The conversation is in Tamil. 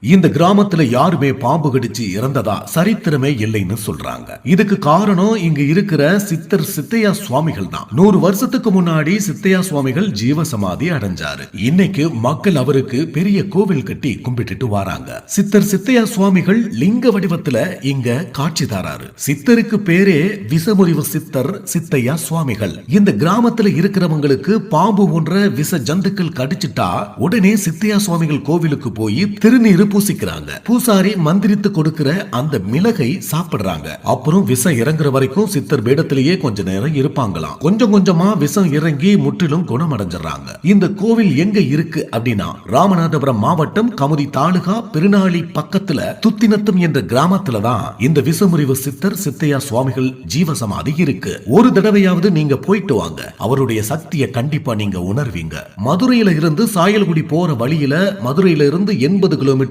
இந்த கிராமத்துல யாருமே பாம்பு கடிச்சு இறந்ததா சரித்திரமே இல்லைன்னு சொல்றாங்க. இதுக்கு காரணம் இங்க இருக்கிற சித்தர் சித்தையா சுவாமிகள் தான். நூறு வருஷத்துக்கு முன்னாடி சித்தையா சுவாமிகள் ஜீவ சமாதி அடைஞ்சாரு. இன்னைக்கு மக்கள் அவருக்கு பெரிய கோவில் கட்டி கும்பிட்டுட்டு வராங்க. சித்தர் சித்தையா சுவாமிகள் லிங்க வடிவத்துல இங்க காட்சி தராரு. சித்தருக்கு பேரே விசமுறிவு சித்தர் சித்தையா சுவாமிகள். இந்த கிராமத்துல இருக்கிறவங்களுக்கு பாம்பு போன்ற விச ஜந்துக்கள் கடிச்சிட்டா உடனே சித்தையா சுவாமிகள் கோவிலுக்கு போய் திருநீர் பூசிக்கிறாங்க. பூசாரி மந்திரித்து கொடுக்கிற அந்த மிளகை சாப்பிடுறாங்க. அப்புறம் விஷம் இறங்குற வரைக்கும் சித்தர் வேடத்திலேயே கொஞ்ச நேரம் இருப்பாங்களாம். கொஞ்சம் கொஞ்சமா விஷம் இறங்கி முற்றிலும் குணமடைஞ்சிடறாங்க. இந்த கோவில் எங்க இருக்கு அப்படின்னா ராமநாதபுரம் மாவட்டம் கமுதி தாலுகா பெருநாளி பக்கத்துல துத்தினத்தம் என்ற கிராமத்துல தான் இந்த விசமுறிவு சித்தர் சித்தையா சுவாமிகள் ஜீவசமாதி இருக்கு. ஒரு தடவையாவது நீங்க போயிட்டு வாங்க. அவருடைய சக்தியை கண்டிப்பா நீங்க உணர்வீங்க. மதுரையில இருந்து சாயல்குடி போற வழியில மதுரையில இருந்து எண்பது கிலோமீட்டர்